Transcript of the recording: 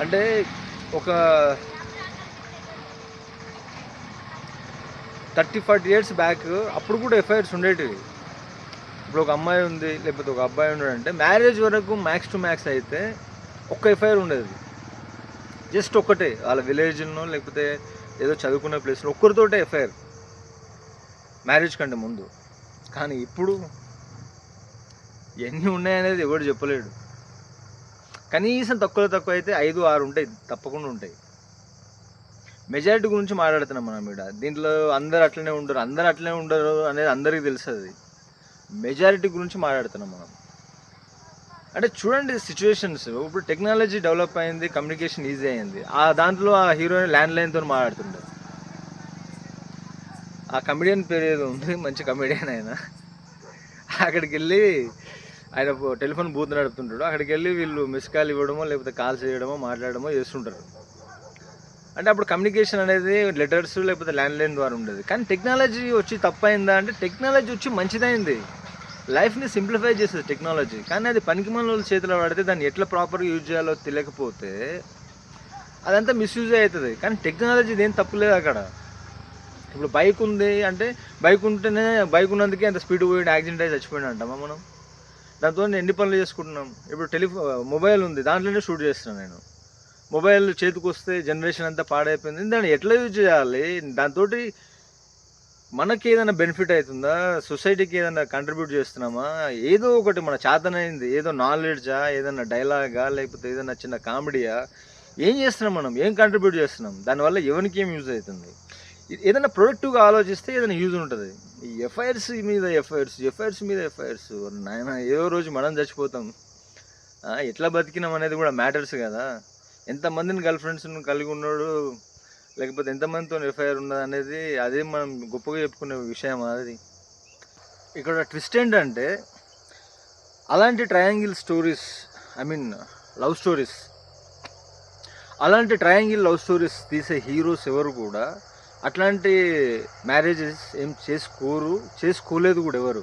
అంటే ఒక thirty forty years back అప్పుడు కూడా ఎఫ్ఐఆర్స్ ఉండేటివి. ఇప్పుడు ఒక అమ్మాయి ఉంది లేకపోతే ఒక అబ్బాయి ఉన్నాడు అంటే మ్యారేజ్ వరకు మ్యాక్స్ టు మ్యాక్స్ అయితే ఒక్క ఎఫ్ఐఆర్ ఉండేది. జస్ట్ ఒక్కటే వాళ్ళ విలేజ్లో లేకపోతే ఏదో చదువుకునే ప్లేస్లో ఒక్కరితోటే ఎఫ్ఐఆర్. మ్యారేజ్ కంటే ముందు. కానీ ఇప్పుడు ఎన్ని ఉన్నాయనేది ఎవడు చెప్పలేడు. కనీసం తక్కువలో తక్కువ అయితే ఐదు ఆరు ఉంటాయి. తప్పకుండా ఉంటాయి. మెజారిటీ గురించి మాట్లాడుతున్నాం మనం ఇక్కడ. దీంట్లో అందరు అట్లనే ఉండరు. అందరు అట్లనే ఉండరు అనేది అందరికీ తెలుస్తుంది. మెజారిటీ గురించి మాట్లాడుతున్నాం మనం. అంటే చూడండి సిచ్యువేషన్స్ ఇప్పుడు టెక్నాలజీ డెవలప్ అయింది కమ్యూనికేషన్ ఈజీ అయింది. ఆ దాంట్లో ఆ హీరోయిన్ ల్యాండ్ లైన్తో మాట్లాడుతుండే ఆ కమెడియన్ పేరు ఏదో ఉంది. మంచి కమెడియన్ ఆయన. అక్కడికి వెళ్ళి ఆయన టెలిఫోన్ బూత్ నడుపుతుంటాడు. అక్కడికి వెళ్ళి వీళ్ళు మిస్ కాల్ ఇవ్వడమో లేకపోతే కాల్స్ చేయడమో మాట్లాడడమో చేస్తుంటారు. అంటే అప్పుడు కమ్యూనికేషన్ అనేది లెటర్స్ లేకపోతే ల్యాండ్ లైన్ ద్వారా ఉండేది. కానీ టెక్నాలజీ వచ్చి తప్పైందా అంటే టెక్నాలజీ వచ్చి మంచిదైంది. లైఫ్ని సింప్లిఫై చేస్తుంది టెక్నాలజీ. కానీ అది పనికి వాళ్ళ చేతిలో పడితే దాన్ని ఎట్లా ప్రాపర్గా యూజ్ చేయాలో తెలియకపోతే అదంతా మిస్యూజ్ అవుతుంది కానీ టెక్నాలజీ ఏం తప్పులేదు అక్కడ. ఇప్పుడు బైక్ ఉంది అంటే బైక్ ఉంటేనే బైక్ ఉన్నందుకే అంత స్పీడ్ పోయి యాక్సిడెంట్ అయి చచ్చిపోయినా అంటామా మనం? దాంతో ఎన్ని పనులు చేసుకుంటున్నాం? ఇప్పుడు టెలిఫో మొబైల్ ఉంది దాంట్లోనే షూట్ చేస్తున్నాను నేను. మొబైల్ చేతికి వస్తే జనరేషన్ అంతా పాడైపోయింది. దాన్ని ఎట్లా యూజ్ చేయాలి? దాంతో మనకి ఏదైనా బెనిఫిట్ అవుతుందా? సొసైటీకి ఏదైనా కంట్రిబ్యూట్ చేస్తున్నామా? ఏదో ఒకటి మన చేతనైంది ఏదో నాలెడ్జా ఏదైనా డైలాగా లేకపోతే ఏదైనా చిన్న కామెడీయా ఏం చేస్తున్నాం మనం? ఏం కంట్రిబ్యూట్ చేస్తున్నాం? దానివల్ల ఎవరికి ఏం యూజ్ అవుతుంది? ఏదైనా ప్రొడక్టివ్గా ఆలోచిస్తే ఏదైనా యూజ్ ఉంటుంది. ఈ ఎఫ్ఐఆర్స్ మీద ఎఫ్ఐఆర్స్ ఎఫ్ఐఆర్స్ మీద ఎఫ్ఐఆర్స్. నాయన ఏదో రోజు మనం చచ్చిపోతాం. ఎట్లా బతికినాం అనేది కూడా మ్యాటర్స్ కదా. ఎంతమందిని గర్ల్ ఫ్రెండ్స్ని కలిగి ఉన్నాడు లేకపోతే ఎంతమందితో ఎఫ్ఐఆర్ ఉన్నది అనేది అదే మనం గొప్పగా చెప్పుకునే విషయం అది. ఇక్కడ ట్విస్ట్ ఏంటంటే అలాంటి triangle stories I mean love stories అలాంటి ట్రయాంగిల్ లవ్ స్టోరీస్ తీసే హీరోస్ ఎవరు కూడా అట్లాంటి మ్యారేజెస్ ఏం చేసుకోరు చేసుకోలేదు కూడా ఎవరు.